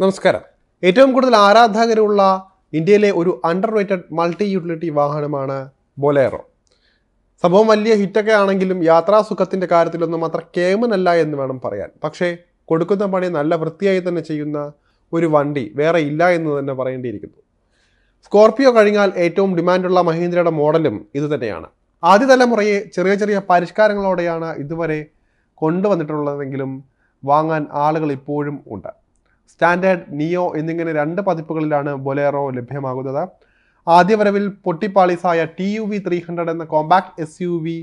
നമസ്കാരം. ഏറ്റവും കൂടുതൽ ആരാധകരുള്ള ഇന്ത്യയിലെ ഒരു അണ്ടർ റേറ്റഡ് മൾട്ടി യൂട്ടിലിറ്റി വാഹനമാണ് ബൊലേറോ. സംഭവം വലിയ ഹിറ്റൊക്കെ ആണെങ്കിലും യാത്രാ സുഖത്തിന്റെ കാര്യത്തിലൊന്നും അത്ര കേമനല്ല എന്ന് വേണം പറയാൻ. പക്ഷേ കൊടുക്കുന്ന പണി നല്ല വൃത്തിയായി തന്നെ ചെയ്യുന്ന ഒരു വണ്ടി വേറെ ഇല്ല എന്ന് തന്നെ പറയേണ്ടിയിരിക്കുന്നു. സ്കോർപിയോ കഴിഞ്ഞാൽ ഏറ്റവും ഡിമാൻഡുള്ള മഹീന്ദ്രയുടെ മോഡലും ഇതുതന്നെയാണ് ആദ്യ തലമുറയെ ചെറിയ ചെറിയ പരിഷ്കാരങ്ങളോടെയാണ് ഇതുവരെ കൊണ്ടുവന്നിട്ടുള്ളതെങ്കിലും വാങ്ങാൻ ആളുകൾ ഇപ്പോഴും ഉണ്ട്. സ്റ്റാൻഡേർഡ് നിയോ എന്നിങ്ങനെ രണ്ട് പതിപ്പുകളിലാണ് ബൊലേറോ ലഭ്യമാകുന്നത്. ആദ്യ വരവിൽ പൊട്ടിപ്പാളിസായ T U V three hundred എന്ന കോമ്പാക്ട് എസ് യു വി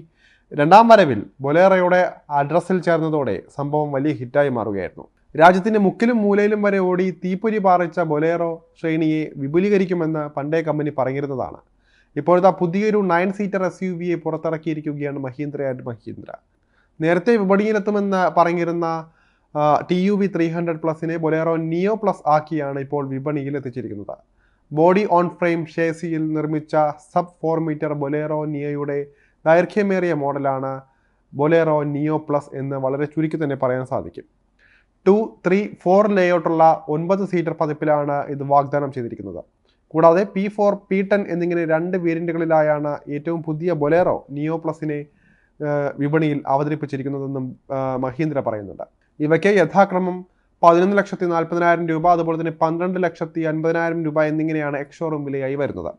രണ്ടാം വരവിൽ ബൊലേറോയുടെ അഡ്രസ്സിൽ ചേർന്നതോടെ സംഭവം വലിയ ഹിറ്റായി മാറുകയായിരുന്നു. രാജ്യത്തിന്റെ മുക്കിലും മൂലയിലും വരെ ഓടി തീപ്പൊരി പാറിച്ച ബൊലേറോ ശ്രേണിയെ വിപുലീകരിക്കുമെന്ന് പണ്ടേ കമ്പനി പറഞ്ഞിരുന്നതാണ്. ഇപ്പോഴത്തെ പുതിയൊരു നയൻ സീറ്റർ എസ് യു വിയെ പുറത്തിറക്കിയിരിക്കുകയാണ് മഹീന്ദ്ര ആൻഡ് മഹീന്ദ്ര. നേരത്തെ വിപണിയിലെത്തുമെന്ന് പറഞ്ഞിരുന്ന T U V three hundred പ്ലസിനെ Bolero നിയോ പ്ലസ് ആക്കിയാണ് ഇപ്പോൾ വിപണിയിൽ എത്തിച്ചിരിക്കുന്നത്. ബോഡി ഓൺ ഫ്രെയിം ഷേസിയിൽ നിർമ്മിച്ച സബ് ഫോർ മീറ്റർ ബൊലേറോ നിയോയുടെ ദൈർഘ്യമേറിയ മോഡലാണ് ബൊലേറോ നിയോ പ്ലസ് എന്ന് വളരെ ചുരുക്കി തന്നെ പറയാൻ സാധിക്കും. ടു ത്രീ ഫോർ ലേഔട്ടുള്ള ഒൻപത് സീറ്റർ പതിപ്പിലാണ് ഇത് വാഗ്ദാനം ചെയ്തിരിക്കുന്നത്. കൂടാതെ പി ഫോർ പി ടെൻ എന്നിങ്ങനെ രണ്ട് വേരിയന്റുകളിലായാണ് ഏറ്റവും പുതിയ ബൊലേറോ നിയോ പ്ലസിനെ വിപണിയിൽ അവതരിപ്പിച്ചിരിക്കുന്നതെന്നും മഹീന്ദ്ര പറയുന്നുണ്ട്. ഇവയ്ക്ക് യഥാക്രമം പതിനൊന്ന് ലക്ഷത്തി നാൽപ്പതിനായിരം രൂപ അതുപോലെ തന്നെ പന്ത്രണ്ട് ലക്ഷത്തി അൻപതിനായിരം രൂപ എന്നിങ്ങനെയാണ് എക്സോറും വിലയായി വരുന്നത്.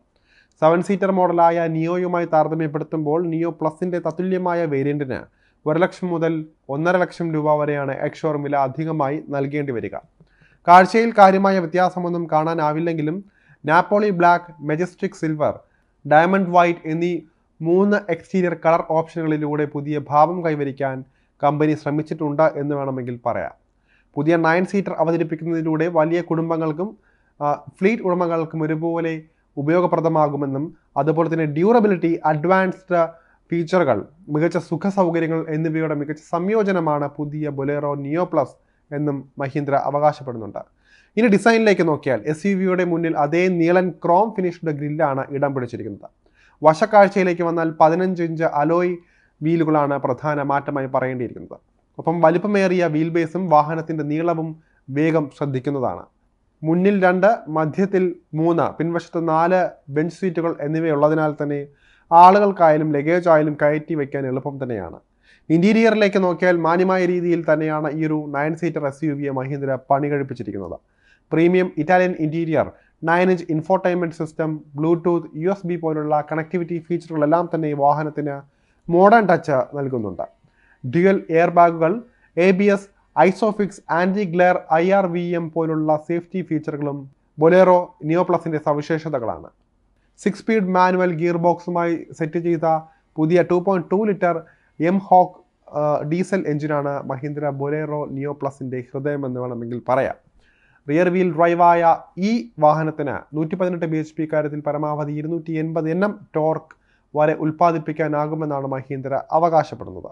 സെവൻ സീറ്റർ മോഡലായ നിയോയുമായി താരതമ്യപ്പെടുത്തുമ്പോൾ നിയോ പ്ലസിന്റെ തത്തുല്യമായ വേരിയന്റിന് ഒരു ലക്ഷം മുതൽ ഒന്നര ലക്ഷം രൂപ വരെയാണ് എക്സോറും വില അധികമായി നൽകേണ്ടി വരിക. കാഴ്ചയിൽ കാര്യമായ വ്യത്യാസമൊന്നും കാണാനാവില്ലെങ്കിലും Napoli black majestic silver diamond white എന്നീ മൂന്ന് എക്സ്റ്റീരിയർ കളർ ഓപ്ഷനുകളിലൂടെ പുതിയ ഭാവം കൈവരിക്കാൻ കമ്പനി ശ്രമിച്ചിട്ടുണ്ട് എന്ന് വേണമെങ്കിൽ പറയാം. പുതിയ നയൻ സീറ്റർ അവതരിപ്പിക്കുന്നതിലൂടെ വലിയ കുടുംബങ്ങൾക്കും ഫ്ലീറ്റ് ഉടമകൾക്കും ഒരുപോലെ ഉപയോഗപ്രദമാകുമെന്നും അതുപോലെ തന്നെ ഡ്യൂറബിലിറ്റി അഡ്വാൻസ്ഡ് ഫീച്ചറുകൾ മികച്ച സുഖ സൗകര്യങ്ങൾ എന്നിവയുടെ മികച്ച സംയോജനമാണ് പുതിയ ബൊലേറോ നിയോ പ്ലസ് എന്നും മഹീന്ദ്ര അവകാശപ്പെടുന്നുണ്ട്. ഇനി ഡിസൈനിലേക്ക് നോക്കിയാൽ എസ് യു വിയുടെ മുന്നിൽ അതേ നീളൻ ക്രോം ഫിനിഷ്ഡ് ഗ്രില്ലാണ് ഇടം പിടിച്ചിരിക്കുന്നത്. വശക്കാഴ്ചയിലേക്ക് വന്നാൽ പതിനഞ്ച് ഇഞ്ച് അലോയ് വീലുകളാണ് പ്രധാന മാറ്റമായി പറയേണ്ടിയിരിക്കുന്നത്. ഒപ്പം വലിപ്പമേറിയ വീൽ ബേസും വാഹനത്തിന്റെ നീളവും വേഗം ശ്രദ്ധിക്കുന്നതാണ്. മുന്നിൽ രണ്ട് മധ്യത്തിൽ മൂന്ന് പിൻവശത്ത് നാല് ബെഞ്ച് സീറ്റുകൾ എന്നിവയുള്ളതിനാൽ തന്നെ ആളുകൾക്കായാലും ലഗേജ് ആയാലും കയറ്റി വയ്ക്കാൻ എളുപ്പം തന്നെയാണ്. ഇന്റീരിയറിലേക്ക് നോക്കിയാൽ മാന്യമായ രീതിയിൽ തന്നെയാണ് ഈ ഒരു നയൻ സീറ്റർ എസ് യു വിയെ മഹീന്ദ്ര പണി കഴിപ്പിച്ചിരിക്കുന്നത്. Premium Italian interior nine inch infotainment system Bluetooth U S B പോലുള്ള കണക്ടിവിറ്റി ഫീച്ചറുകളെല്ലാം തന്നെ ഈ വാഹനത്തിന് മോഡേൺ ടച്ച് നൽകുന്നുണ്ട്. ഡ്യുവൽ എയർ ബാഗുകൾ A B S isofix anti glare I R V M പോലുള്ള സേഫ്റ്റി ഫീച്ചറുകളും ബൊലേറോ നിയോ പ്ലസിന്റെ സവിശേഷതകളാണ്. സിക്സ് സ്പീഡ് മാനുവൽ ഗിയർ ബോക്സുമായി സെറ്റ് ചെയ്ത പുതിയ two point two litre M Hawk diesel എഞ്ചിനാണ് മഹീന്ദ്ര ബൊലേറോ നിയോ പ്ലസിന്റെ ഹൃദയമെന്ന് വേണമെങ്കിൽ പറയാം. റിയർ വീൽ ഡ്രൈവായ ഈ വാഹനത്തിന് നൂറ്റി പതിനെട്ട് ബി എച്ച് പി കാര്യത്തിൽ പരമാവധി ഇരുന്നൂറ്റി എൺപത് എൻ എം ടോർക്ക് വരെ ഉൽപ്പാദിപ്പിക്കാനാകുമെന്നാണ് മഹീന്ദ്ര അവകാശപ്പെടുന്നത്